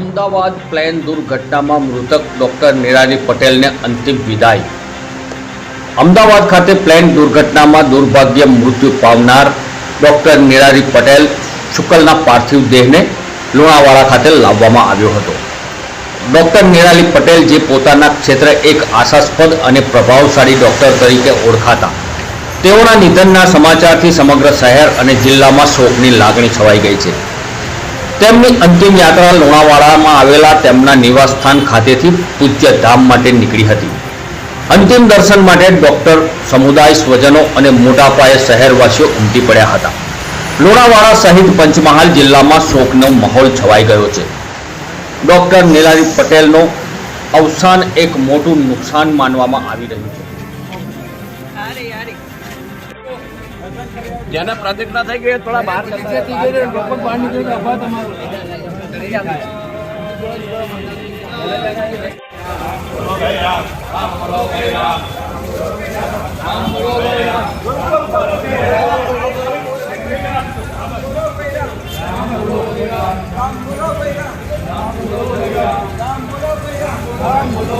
Ahmedabad plane દુર્ઘટનામાં મૃતક doctor Nirali પટેલને અંતિમ વિદાય. અમદાવાદ ખાતે પ્લેન દુર્ઘટનામાં દુર્ભાગ્ય મૃત્યુ પામનાર ડોક્ટર નિરાલી પટેલ શુકલના પાર્થિવ દેહને લુણાવાડા ખાતે લાવવામાં આવ્યો હતો. ડોક્ટર નિરાલી પટેલ જે પોતાના ક્ષેત્રે એક આશાસ્પદ અને પ્રભાવશાળી ડોક્ટર તરીકે ઓળખાતા. તેઓના નિધનના સમાચારથી સમગ્ર શહેર અને જિલ્લામાં શોકની લાગણી છવાઈ ગઈ છે. તેમની અંતિમ યાત્રા લુણાવાડામાં આવેલા તેમના નિવાસસ્થાન ખાતેથી પૂજ્ય ધામ માટે નીકળી હતી. અંતિમ દર્શન માટે ડોક્ટર સમુદાય સ્વજનો અને મોટા પાયે શહેરવાસીઓ ઉમટી પડ્યા હતા. લુણાવાડા સહિત પંચમહાલ જિલ્લામાં શોકનો માહોલ છવાઈ ગયો છે. ડોક્ટર નીલારી પટેલનો અવસાન એક મોટું નુકસાન માનવામાં આવી રહ્યું છે. જેના પ્રતિજ્ઞા થઈ ગઈ થોડા બહાર રામ બોલો